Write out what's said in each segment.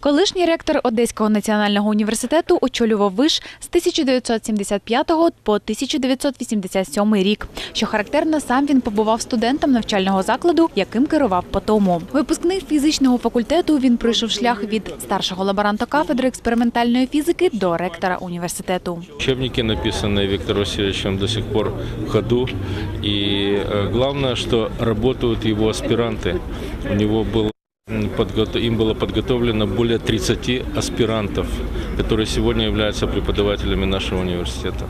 Колишній ректор Одеського національного університету очолював виш з 1975 по 1987 рік. Що характерно, сам він побував студентом навчального закладу, яким керував по тому. Випускник фізичного факультету він пройшов шлях від старшого лаборанта кафедри експериментальної фізики до ректора університету. Учебники, написанные Виктором Васильевичем, до сих пор в ходу. И э, главное, что работают его аспиранты. У него был м, подго- им было подготовлено более 30 аспирантов, которые сегодня являются преподавателями нашего университета.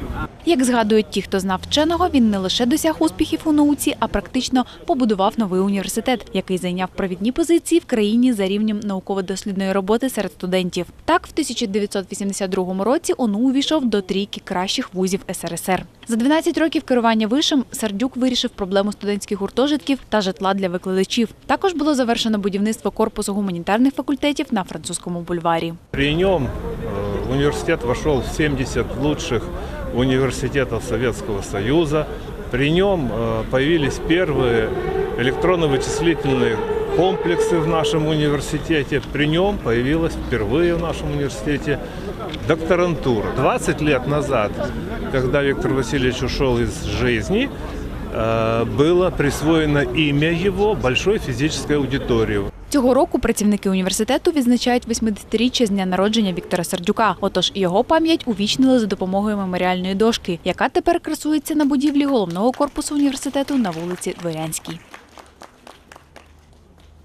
Як згадують ті, хто знав вченого, він не лише досяг успіхів у науці, а практично побудував новий університет, який зайняв провідні позиції в країні за рівнем науково-дослідної роботи серед студентів. Так, в 1982 році ОНУ увійшов до трійки кращих вузів СРСР. За 12 років керування вишем Сердюк вирішив проблему студентських гуртожитків та житла для викладачів. Також було завершено будівництво корпусу гуманітарних факультетів на французькому бульварі. При нем э, университет вошел в 70 лучших университетов Советского Союза. При нем э, появились первые электронно-вычислительные комплексы в нашем университете. При нем появилась впервые в нашем университете докторантура. 20 лет назад, когда Виктор Васильевич ушел из жизни, э, было присвоено имя его большой физической аудитории. Цього року працівники університету відзначають 80-річчя з дня народження Віктора Сердюка. Отож його пам'ять увічнили за допомогою меморіальної дошки, яка тепер красується на будівлі головного корпусу університету на вулиці Дворянській.